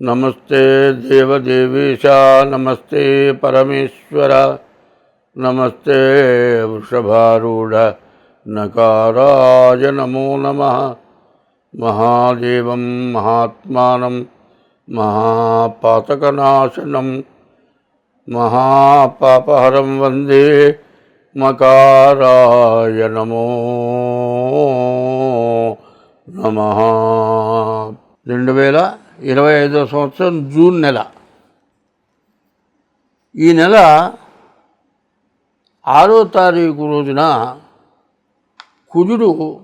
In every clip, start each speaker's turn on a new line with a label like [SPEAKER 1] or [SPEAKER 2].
[SPEAKER 1] నమస్తే దేవదేవీశ నమస్తే పరమేశ్వర నమస్తే వృషభారూఢ నకారాయ నమో నమ మహాదేవం మహాత్మానం మహాపాతకనాశనం మహాపాపహరం వందే మకారాయ నమో నమ రెండు వేల ఇరవై ఐదో సంవత్సరం జూన్ నెల. ఈ నెల ఆరో తారీఖు రోజున కుజుడు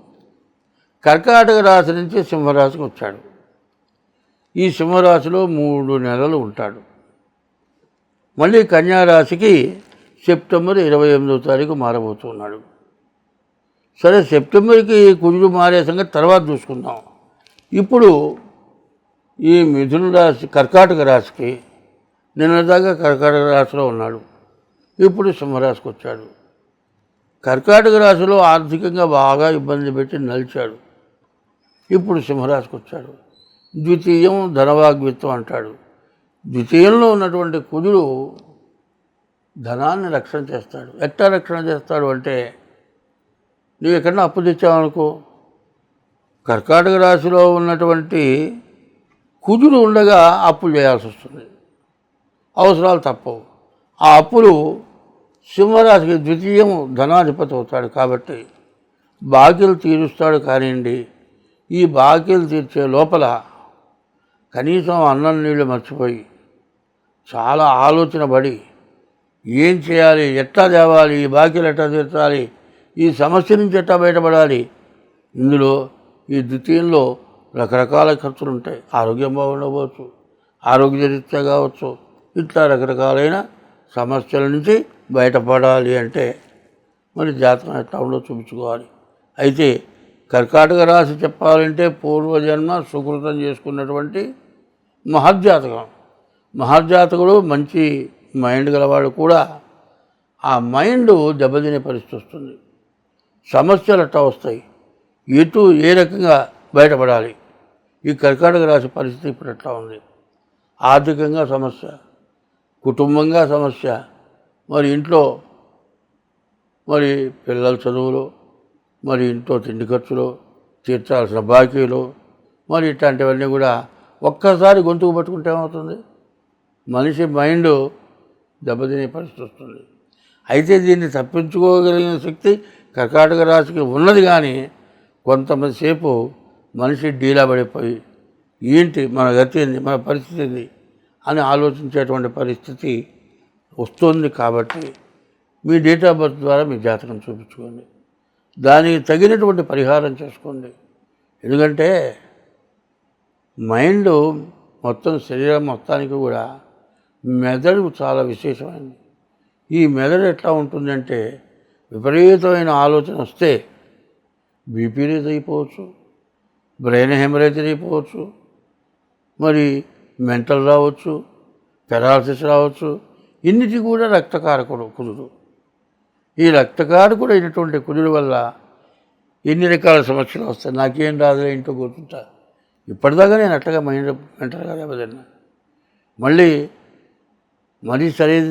[SPEAKER 1] కర్కాటక రాశి నుంచి సింహరాశికి వచ్చాడు. ఈ సింహరాశిలో మూడు నెలలు ఉంటాడు. మళ్ళీ కన్యారాశికి సెప్టెంబర్ ఇరవై ఎనిమిదో తారీఖు మారబోతున్నాడు. సరే సెప్టెంబర్కి కుజుడు మారే సంగతి తర్వాత చూసుకుందాం. ఇప్పుడు ఈ మిథున రాశి కర్కాటక రాశికి నిన్నదాకా కర్కాటక రాశిలో ఉన్నాడు. ఇప్పుడు సింహరాశికి వచ్చాడు. కర్కాటక రాశిలో ఆర్థికంగా బాగా ఇబ్బంది పెట్టి నలిచాడు. ఇప్పుడు సింహరాశికి వచ్చాడు. ద్వితీయం ధనవాగ్విత్వం అంటాడు. ద్వితీయంలో ఉన్నటువంటి కుజుడు ధనాన్ని రక్షణ చేస్తాడు. ఎట్లా రక్షణ చేస్తాడు అంటే నువ్వు ఎక్కడన్నా అప్పు తెచ్చావనుకో కర్కాటక రాశిలో ఉన్నటువంటి కుదురు ఉండగా అప్పులు చేయాల్సి వస్తుంది. అవసరాలు తప్పవు. ఆ అప్పులు సింహరాశికి ద్వితీయం ధనాధిపతి అవుతాడు కాబట్టి బాకీలు తీరుస్తాడు కానివ్వండి. ఈ బాకీలు తీర్చే లోపల కనీసం అన్నం నీళ్ళు మర్చిపోయి చాలా ఆలోచన పడి ఏం చేయాలి ఎట్లా తేవాలి ఈ బాకీలు ఎట్లా తీర్చాలి ఈ సమస్య నుంచి ఎట్లా బయటపడాలి? ఇందులో ఈ ద్వితీయంలో రకరకాల ఖర్చులు ఉంటాయి ఆరోగ్యం బాగుండవచ్చు. ఆరోగ్యరీత్యా కావచ్చు. ఇట్లా రకరకాలైన సమస్యల నుంచి బయటపడాలి అంటే మరి జాతకం ఎట్లా ఉండో చూపించుకోవాలి. అయితే కర్కాటక రాశి చెప్పాలంటే పూర్వజన్మ సుకృతం చేసుకున్నటువంటి మహర్జాతకం మహర్జాతకుడు మంచి మైండ్ గలవాడు కూడా ఆ మైండ్ దెబ్బతినే పరిస్థితి వస్తుంది. సమస్యలు అట్టా వస్తాయి? ఎటు ఏ రకంగా బయటపడాలి? ఈ కర్కాటక రాశి పరిస్థితి ఇప్పుడు ఎట్లా ఉంది? ఆర్థికంగా సమస్య కుటుంబంగా సమస్య మరి ఇంట్లో మరి పిల్లల చదువులు మరి ఇంట్లో తిండి ఖర్చులు తీర్చాల్సిన బాకీలు మరి ఇట్లాంటివన్నీ కూడా ఒక్కసారి గొంతుకు పట్టుకుంటే ఏమవుతుంది? మనిషి మైండ్ దెబ్బతినే పరిస్థితి వస్తుంది. అయితే దీన్ని తప్పించుకోగలిగిన శక్తి కర్కాటక రాశికి ఉన్నది కానీ కొంతమంది సేపు మనిషి డీలా పడిపోయి ఏంటి మన గతి ఏంది మన పరిస్థితి ఏంది అని ఆలోచించేటువంటి పరిస్థితి వస్తుంది కాబట్టి మీ డేట్ ఆఫ్ బర్త్ ద్వారా మీ జాతకం చూపించుకోండి. దానికి తగినటువంటి పరిహారం చేసుకోండి. ఎందుకంటే మైండ్ మొత్తం శరీరం మొత్తానికి కూడా మెదడు చాలా విశేషమైనది. ఈ మెదడు ఎట్లా ఉంటుందంటే విపరీతమైన ఆలోచన వస్తే బీపీ రేజ్ అయిపోవచ్చు. బ్రెయిన్ హెమరేజ్ అయిపోవచ్చు. మరి మెంటల్ రావచ్చు పెరాలసిస్ రావచ్చు ఇన్నిటి కూడా రక్తకారకుడు కుదురు. ఈ రక్తకారకుడు అయినటువంటి కుదురు వల్ల ఎన్ని రకాల సమస్యలు వస్తాయి? నాకేం రాదులే ఇంట్లో కూర్చుంటా. ఇప్పటిదాకా నేను అట్లాగా మైండ్ మెంటల్గా దెబ్బతిన్నా మళ్ళీ మరీ సరైన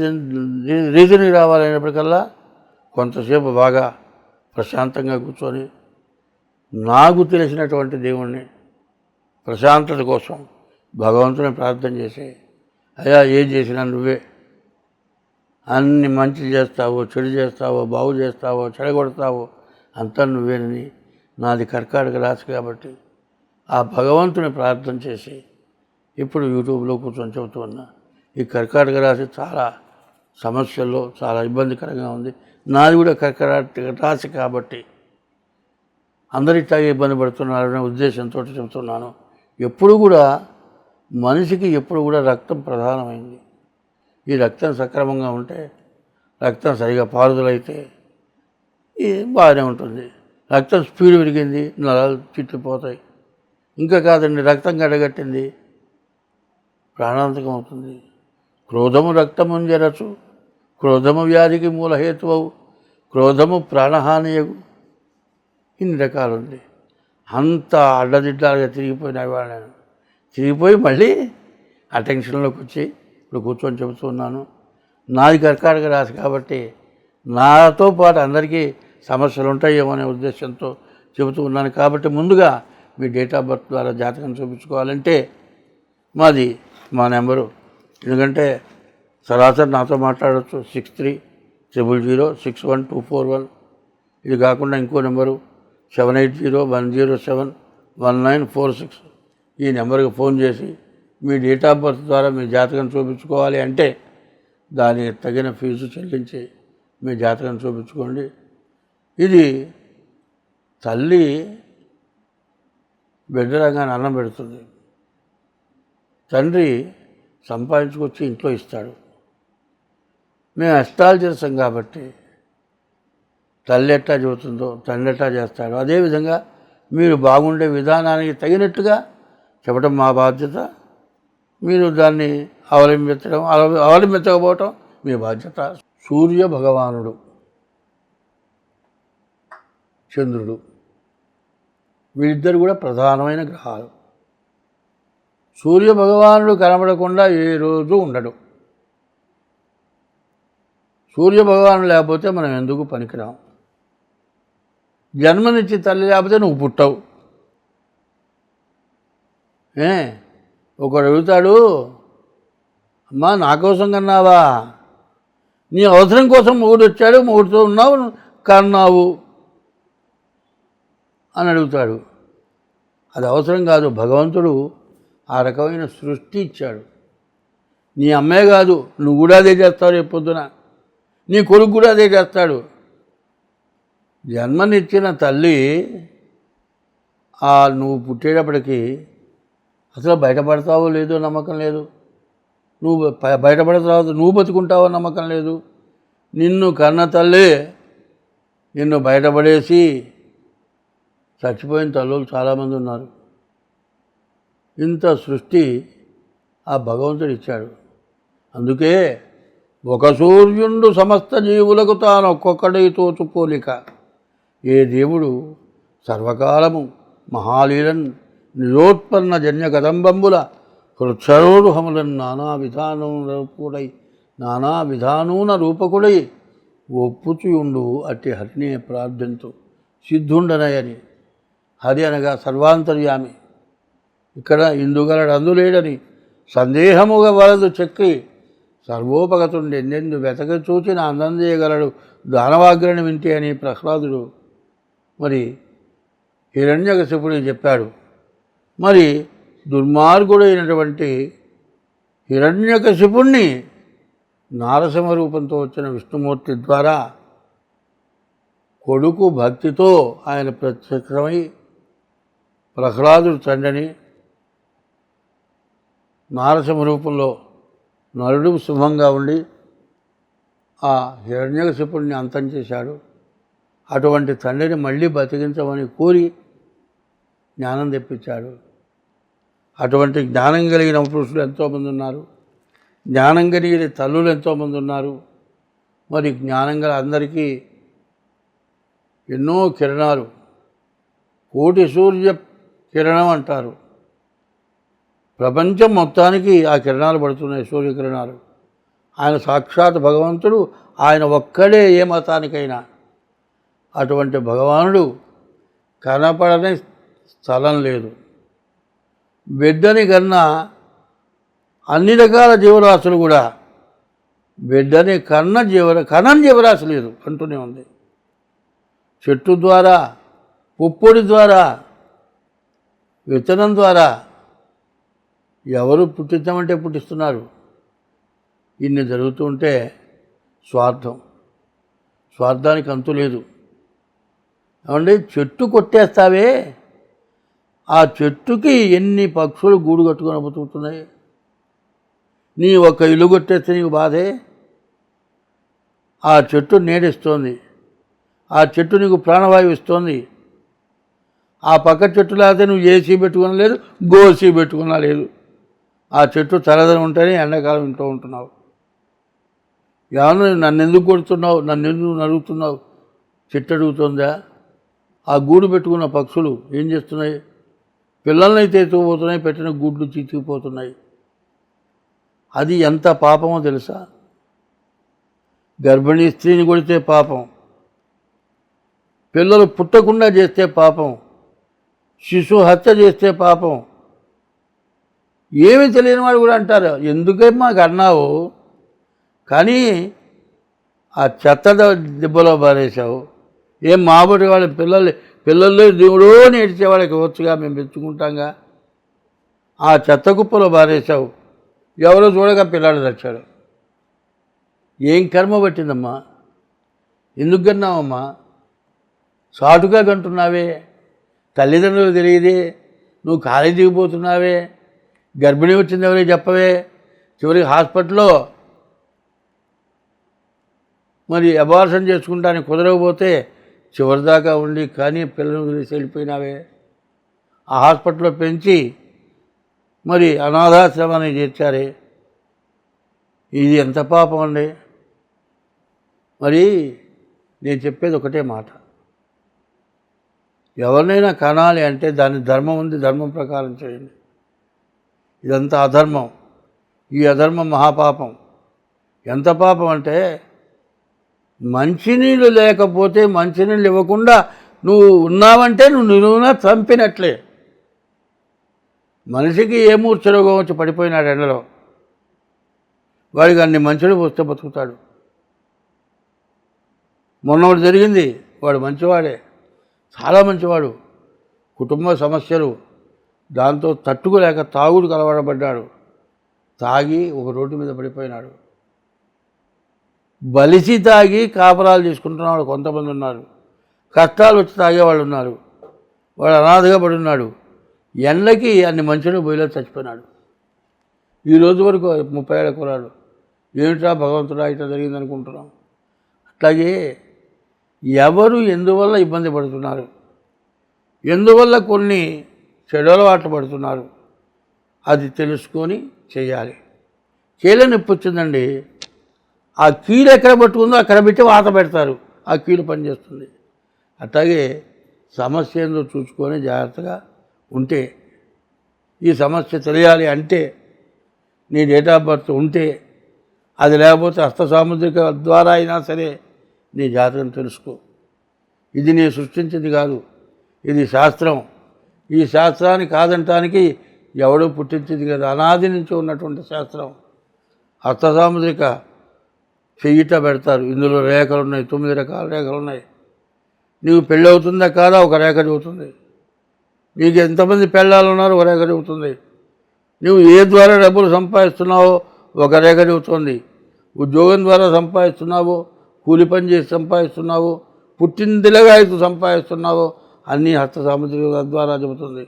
[SPEAKER 1] రీజన్కి రావాలనేప్పటికల్లా కొంతసేపు బాగా ప్రశాంతంగా కూర్చొని నాకు తెలిసినటువంటి దేవుణ్ణి ప్రశాంతత కోసం భగవంతుని ప్రార్థన చేసి. అయ్యా ఏం చేసినా నువ్వే. అన్ని మంచి చేస్తావో చెడు చేస్తావో బాగు చేస్తావో చెడగొడతావో అంతా నువ్వేనని నాది కర్కాటక రాశి కాబట్టి ఆ భగవంతుని ప్రార్థన చేసి ఇప్పుడు యూట్యూబ్లో కూర్చొని చెబుతున్నా ఈ కర్కాటక రాశి చాలా సమస్యల్లో చాలా ఇబ్బందికరంగా ఉంది. నాది కూడా కర్కాటక రాశి కాబట్టి అందరిట్లాగే ఇబ్బంది పడుతున్నారనే ఉద్దేశంతో చెబుతున్నాను ఎప్పుడు కూడా మనిషికి ఎప్పుడు కూడా రక్తం ప్రధానమైంది. ఈ రక్తం సక్రమంగా ఉంటే రక్తం సరిగా పారుదలైతే బాగానే ఉంటుంది. రక్తం స్పీడ్ పెరిగింది నరాలు చిట్లిపోతాయి ఇంకా కాదండి రక్తం గడగట్టింది. ప్రాణాంతకం అవుతుంది. క్రోధము రక్తము జరచు క్రోధము వ్యాధికి మూలహేతువు క్రోధము ప్రాణహానియగు. ఇన్ని రకాలు ఉంది. అంత అడ్డదిడ్డాలుగా తిరిగిపోయిన ఇవాళ నేను తిరిగిపోయి మళ్ళీ ఆ టెన్షన్లోకి వచ్చి ఇప్పుడు కూర్చొని చెబుతున్నాను నాది కర్కాటక రాశి కాబట్టి నాతో పాటు అందరికీ సమస్యలు ఉంటాయేమో అనే ఉద్దేశంతో చెబుతూ ఉన్నాను. కాబట్టి ముందుగా మీ డేట్ ఆఫ్ బర్త్ ద్వారా జాతకం చూపించుకోవాలంటే మాది మా నెంబరు. ఎందుకంటే సరాసరి నాతో మాట్లాడవచ్చు six three triple zero six one two four one. ఇది కాకుండా ఇంకో number. Seven eight zero one zero seven one nine four six ఈ నెంబర్కి ఫోన్ చేసి మీ డేట్ ఆఫ్ బర్త్ ద్వారా మీ జాతకం చూపించుకోవాలి అంటే దానికి తగిన ఫీజు చెల్లించి మీ జాతకం చూపించుకోండి. ఇది తల్లి బిడ్డరంగానే అన్నం పెడుతుంది. తండ్రి సంపాదించుకొచ్చి ఇంట్లో ఇస్తాడు. మేము అష్టాలు చేస్తాం కాబట్టి తల్లి ఎట్టా చెబుతుందో తండ్రి ఎట్టా చేస్తాడో అదేవిధంగా మీరు బాగుండే విధానానికి తగినట్టుగా చెప్పడం మా బాధ్యత. మీరు దాన్ని అవలంబించడం అవ- అవలంబించకపోవటం మీ బాధ్యత. సూర్య భగవానుడు చంద్రుడు వీళ్ళిద్దరు కూడా ప్రధానమైన గ్రహాలు. సూర్య భగవానుడు కనబడకుండా ఏ రోజు ఉండడు. సూర్య భగవానుడు లేకపోతే మనం ఎందుకు పనికిరాం? జన్మనిచ్చి తల్లి లేకపోతే నువ్వు పుట్టవు. ఏ? ఒకడు అడుగుతాడు అమ్మా నా కోసం కన్నావా? నీ అవసరం కోసం మొగుడు వచ్చాడు మొగుడుతో ఉన్నావు కన్నావు. అని అడుగుతాడు. అది అవసరం కాదు భగవంతుడు ఆ రకమైన సృష్టి ఇచ్చాడు. నీ అమ్మే కాదు నువ్వు కూడా అదే చేస్తావు రేపు పొద్దున. నీ కొడుకు కూడా అదే చేస్తాడు. జన్మనిచ్చిన తల్లి ఆ నువ్వు పుట్టేటప్పటికి అసలు బయటపడతావో లేదో నమ్మకం లేదు. నువ్వు బయటపడిన తర్వాత నువ్వు బతుకుంటావో నమ్మకం లేదు. నిన్ను కన్న తల్లి నిన్ను బయటపడేసి చచ్చిపోయిన తల్లులు చాలామంది ఉన్నారు. ఇంత సృష్టి ఆ భగవంతుడు ఇచ్చాడు. అందుకే ఒక సూర్యుండు సమస్త జీవులకు తాను ఒక్కొక్కడి తోచు పోలిక ఏ దేవుడు సర్వకాలము మహాలీలన్ నిరోత్పన్న జన్య కదంబంబుల హృక్షరోరుహములను నానా విధానం రూపుడై నానా విధానూన రూపకుడై ఒప్పుచుయుండు అట్టి హరినే ప్రార్థంతు. సిద్ధుండనయని. హరి అనగా సర్వాంతర్యామి. ఇక్కడ ఇందుగలడు అందులేడని సందేహముగా వలదు చెక్కి సర్వోపగతుండెందెందు వెతక చూచిన అందందేయగలడు దానవాగ్రని వింటే అని ప్రహ్లాదుడు మరి హిరణ్యకశిపుడికి చెప్పాడు. మరి దుర్మార్గుడైనటువంటి హిరణ్యకశిపుణ్ణి నారసింహ రూపంతో వచ్చిన విష్ణుమూర్తి ద్వారా కొడుకు భక్తితో ఆయన ప్రత్యక్షమై ప్రహ్లాదుడు తండ్రిని నారసింహ రూపంలో నరుడు శుభంగా ఉండి ఆ హిరణ్యకశిపుణ్ణి అంతం చేశాడు. అటువంటి తండ్రిని మళ్ళీ బతికించమని కోరి జ్ఞానం తెప్పించాడు. అటువంటి జ్ఞానం కలిగిన పురుషులు ఎంతోమంది ఉన్నారు. జ్ఞానం కలిగిన తల్లులు ఎంతోమంది ఉన్నారు. మరి జ్ఞానం గల అందరికీ ఎన్నో కిరణాలు. కోటి సూర్య కిరణం అంటారు. ప్రపంచం మొత్తానికి ఆ కిరణాలు పడుతున్నాయి సూర్యకిరణాలు. ఆయన సాక్షాత్ భగవంతుడు ఆయన ఒక్కడే ఏ మతానికైనా. అటువంటి భగవానుడు కనపడని స్థలం లేదు. బిడ్డని కన్నా అన్ని రకాల జీవరాశులు కూడా బిడ్డని కన్న జీవర కనని జీవరాశి లేదు అంటూనే ఉంది. చెట్టు ద్వారా పుప్పొడి ద్వారా విత్తనం ద్వారా ఎవరు పుట్టించమంటే పుట్టిస్తున్నారు. ఇన్ని జరుగుతూ ఉంటే స్వార్థం. స్వార్థానికి అంతు లేదు. ఏమండి? చెట్టు కొట్టేస్తావే. ఆ చెట్టుకి ఎన్ని పక్షులు గూడు కట్టుకొని బతుకుతున్నాయి? నీ ఒక ఇల్లు కొట్టేస్తే నీకు బాధే? ఆ చెట్టు నీడిస్తోంది. ఆ చెట్టు నీకు ప్రాణవాయువు ఇస్తోంది. ఆ పక్క చెట్టు లేకపోతే నువ్వు ఏసీ పెట్టుకున్నా లేదు గోసీ పెట్టుకున్నా లేదు. ఆ చెట్టు చల్లదని ఉంటేనే ఎండాకాలం ఇంట్లో ఉంటున్నావు. ఏమన్నా నన్ను ఎందుకు కొడుతున్నావు? నన్ను ఎందుకు నడుగుతున్నావు? చెట్టు అడుగుతుందా? ఆ గూడు పెట్టుకున్న పక్షులు ఏం చేస్తున్నాయి? పిల్లల్ని అయితే పెట్టిన గూడ్లు చితికిపోతున్నాయి అది ఎంత పాపమో తెలుసా? గర్భిణీ స్త్రీని కొడితే పాపం. పిల్లలు పుట్టకుండా చేస్తే పాపం. శిశు హత్య చేస్తే పాపం. ఏమి తెలియని వాడు కూడా అంటారు ఎందుకే మాకు అన్నావు కానీ ఆ చెత్త దెబ్బలో పారేశావు. ఏం మాబడి వాళ్ళ పిల్లలు పిల్లల్లో దేవుడో నేర్చే వాళ్ళకి వచ్చుగా మేము మెచ్చుకుంటాంగా. ఆ చెత్త కుప్పలో పారేశావు ఎవరో చూడగా పిల్లాడు తెచ్చాడు ఏం కర్మ పట్టిందమ్మా? ఎందుకు కన్నావమ్మా? సాటుగా కంటున్నావే. తల్లిదండ్రులు తెలియదే. నువ్వు కాలేజీకి పోతున్నావే. గర్భిణీ వచ్చింది ఎవరికి చెప్పవే? చివరికి హాస్పిటల్లో మరి అబార్షన్ చేసుకుంటానికి కుదరకపోతే చివరిదాకా ఉండి కానీ పిల్లలు వదిలేసి వెళ్ళిపోయినావే? ఆ హాస్పిటల్లో పెంచి మరి అనాథాశ్రమాన్ని చేర్చారే? ఇది ఎంత పాపం అండి? మరి నేను చెప్పేది ఒకటే మాట. ఎవరినైనా కనాలి అంటే దాని ధర్మం ఉంది ధర్మం ప్రకారం చేయండి. ఇదంతా అధర్మం. ఈ అధర్మం మహాపాపం. ఎంత పాపం అంటే మంచినీళ్ళు లేకపోతే మంచినీళ్ళు ఇవ్వకుండా నువ్వు ఉన్నావంటే నువ్వు నిలువునా చంపినట్లే. మనిషికి ఏ మూర్ఛరోగం వచ్చి పడిపోయినాడు ఎండలో? వాడికి అన్ని మంచులు వస్తే బతుకుతాడు. మొన్న ఒకటి జరిగింది వాడు మంచివాడే చాలా మంచివాడు కుటుంబ సమస్యలు దాంతో తట్టుకోలేక తాగుడు కలవడబడ్డాడు. తాగి ఒక రోడ్డు మీద పడిపోయినాడు. బలిసి తాగి కాపరాలు తీసుకుంటున్నాడు కొంతమంది ఉన్నారు. కష్టాలు వచ్చి తాగేవాళ్ళు ఉన్నారు. వాడు అనాథగా పడి ఉన్నాడు. ఎండకి అన్ని మంచులు బొయ్యిలో చచ్చిపోయినాడు. ఈ రోజు వరకు ముప్పై ఏళ్ళ కురాడు ఏమిటా భగవంతుడా ఇట్లా జరిగింది అనుకుంటున్నాం. అట్లాగే ఎవరు ఎందువల్ల ఇబ్బంది పడుతున్నారు? ఎందువల్ల కొన్ని చెడు అలవాట్లు పడుతున్నారు? అది తెలుసుకొని చేయాలి. చేయలేని నొప్పి వచ్చిందండి? ఆ కీలు ఎక్కడ పట్టుకుందో అక్కడ పెట్టి వాత పెడతారు. ఆ కీలు పనిచేస్తుంది. అట్లాగే సమస్య ఏందో చూసుకొని జాగ్రత్తగా ఉంటే ఈ సమస్య తెలియాలి అంటే నీ డేట్ ఆఫ్ బర్త్ ఉంటే అది లేకపోతే హస్త సాముద్రిక ద్వారా అయినా సరే నీ జాతకం తెలుసుకో. ఇది నేను సృష్టించింది కాదు. ఇది శాస్త్రం. ఈ శాస్త్రాన్ని కాదంటానికి ఎవడో పుట్టించింది కదా. అనాది నుంచి ఉన్నటువంటి శాస్త్రం. హస్త సాముద్రిక చెయ్యిట పెడతారు. ఇందులో రేఖలు ఉన్నాయి తొమ్మిది రకాల రేఖలు ఉన్నాయి నీకు పెళ్ళి అవుతుందా కాదా? ఒక రేఖ చెబుతుంది. నీకు ఎంతమంది పెళ్ళాలన్నారో? ఒక రేఖ చెబుతుంది. నువ్వు ఏ ద్వారా డబ్బులు సంపాదిస్తున్నావో? ఒక రేఖ చెబుతుంది. ఉద్యోగం ద్వారా సంపాదిస్తున్నావో? కూలి పని చేసి సంపాదిస్తున్నావో? పుట్టిందిలగా అయితే సంపాదిస్తున్నావో? అన్నీ హస్త సాముద్రిక ద్వారా చెబుతుంది.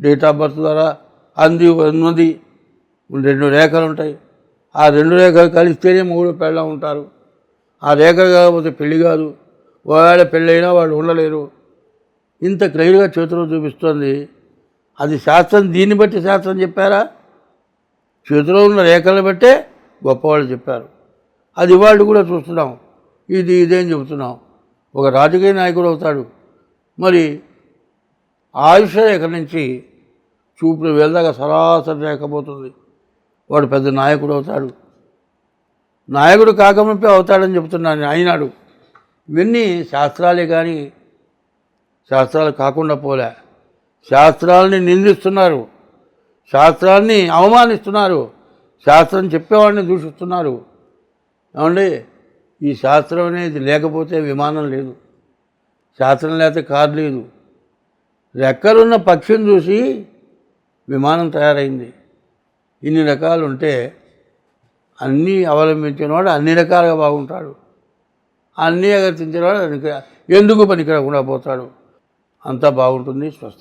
[SPEAKER 1] డేట్ ఆఫ్ బర్త్ ద్వారా అంది ఉన్నది రెండు రేఖలు ఉంటాయి ఆ రెండు రేఖలు కలిస్తేనే మూడు పెళ్ళ ఉంటారు. ఆ రేఖ కాకపోతే పెళ్ళి కాదు. ఒకవేళ పెళ్ళైనా వాళ్ళు ఉండలేరు. ఇంత క్లియర్గా చేతిలో చూపిస్తుంది. అది శాస్త్రం దీన్ని బట్టి శాస్త్రం చెప్పారా? చేతిలో ఉన్న రేఖలను బట్టే గొప్పవాళ్ళు చెప్పారు. అది వాళ్ళు కూడా చూస్తున్నాం. ఇది ఇదేం చెబుతున్నాం. ఒక రాజకీయ నాయకుడు అవుతాడు. మరి ఆయుష రేఖ నుంచి చూపులు వెళ్దాక సరాసరి రేఖపోతుంది వాడు పెద్ద నాయకుడు అవుతాడు. నాయకుడు కాకముంపే అవుతాడని చెప్తున్నాను అయినాడు. ఇవన్నీ శాస్త్రాలే కానీ శాస్త్రాలు కాకుండా పోలే. శాస్త్రాలని నిందిస్తున్నారు. శాస్త్రాన్ని అవమానిస్తున్నారు. శాస్త్రం చెప్పేవాడిని దూషిస్తున్నారు. ఏమండి? ఈ శాస్త్రం అనేది లేకపోతే విమానం లేదు. శాస్త్రం లేకపోతే కారు లేదు. రెక్కలున్న పక్షిని చూసి విమానం తయారైంది. ఇన్ని రకాలు ఉంటే అన్నీ అవలంబించినవాడు అన్ని రకాలుగా బాగుంటాడు. అన్నీ అగర్తించినవాడు ఎందుకు పనికిరాకుండా పోతాడు. అంతా బాగుంటుంది స్వస్తి